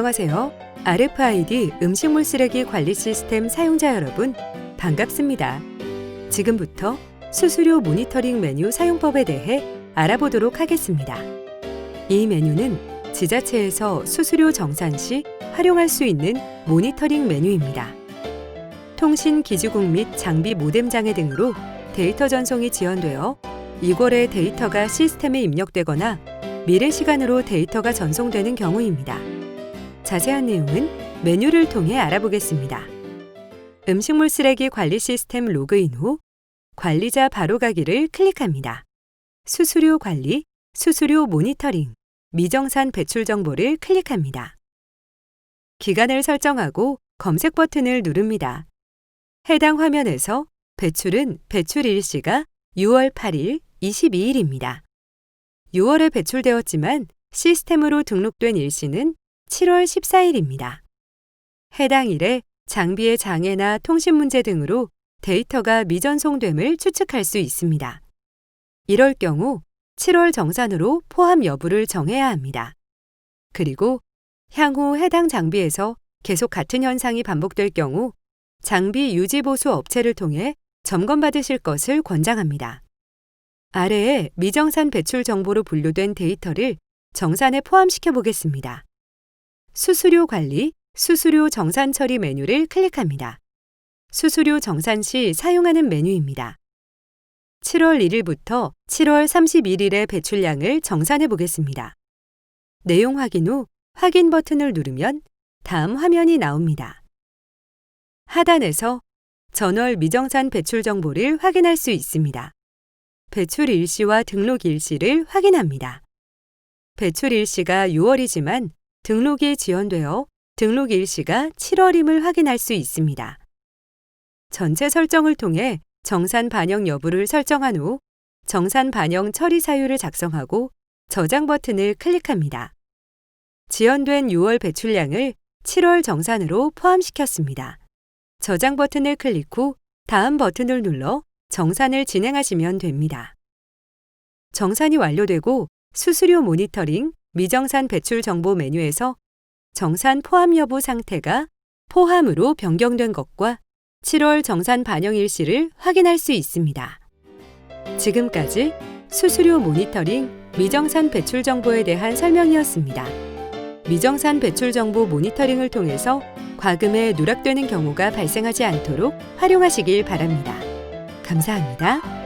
안녕하세요. RFID 음식물 쓰레기 관리 시스템 사용자 여러분, 반갑습니다. 지금부터 수수료 모니터링 메뉴 사용법에 대해 알아보도록 하겠습니다. 이 메뉴는 지자체에서 수수료 정산 시 활용할 수 있는 모니터링 메뉴입니다. 통신 기지국 및 장비 모뎀 장애 등으로 데이터 전송이 지연되어 이골의 데이터가 시스템에 입력되거나 미래 시간으로 데이터가 전송되는 경우입니다. 자세한 내용은 메뉴를 통해 알아보겠습니다. 음식물 쓰레기 관리 시스템 로그인 후 관리자 바로 가기를 클릭합니다. 수수료 관리, 수수료 모니터링, 미정산 배출 정보를 클릭합니다. 기간을 설정하고 검색 버튼을 누릅니다. 해당 화면에서 배출은 배출 일시가 6월 8일, 22일입니다. 6월에 배출되었지만 시스템으로 등록된 일시는 7월 14일입니다. 해당 일에 장비의 장애나 통신 문제 등으로 데이터가 미전송됨을 추측할 수 있습니다. 이럴 경우 7월 정산으로 포함 여부를 정해야 합니다. 그리고 향후 해당 장비에서 계속 같은 현상이 반복될 경우 장비 유지 보수 업체를 통해 점검받으실 것을 권장합니다. 아래에 미정산 배출 정보로 분류된 데이터를 정산에 포함시켜 보겠습니다. 수수료 관리, 수수료 정산 처리 메뉴를 클릭합니다. 수수료 정산 시 사용하는 메뉴입니다. 7월 1일부터 7월 31일의 배출량을 정산해 보겠습니다. 내용 확인 후 확인 버튼을 누르면 다음 화면이 나옵니다. 하단에서 전월 미정산 배출 정보를 확인할 수 있습니다. 배출 일시와 등록 일시를 확인합니다. 배출 일시가 6월이지만 등록이 지연되어 등록 일시가 7월임을 확인할 수 있습니다. 전체 설정을 통해 정산 반영 여부를 설정한 후 정산 반영 처리 사유를 작성하고 저장 버튼을 클릭합니다. 지연된 6월 배출량을 7월 정산으로 포함시켰습니다. 저장 버튼을 클릭 후 다음 버튼을 눌러 정산을 진행하시면 됩니다. 정산이 완료되고 수수료 모니터링, 미정산 배출 정보 메뉴에서 정산 포함 여부 상태가 포함으로 변경된 것과 7월 정산 반영 일시를 확인할 수 있습니다. 지금까지 수수료 모니터링, 미정산 배출 정보에 대한 설명이었습니다. 미정산 배출 정보 모니터링을 통해서 과금에 누락되는 경우가 발생하지 않도록 활용하시길 바랍니다. 감사합니다.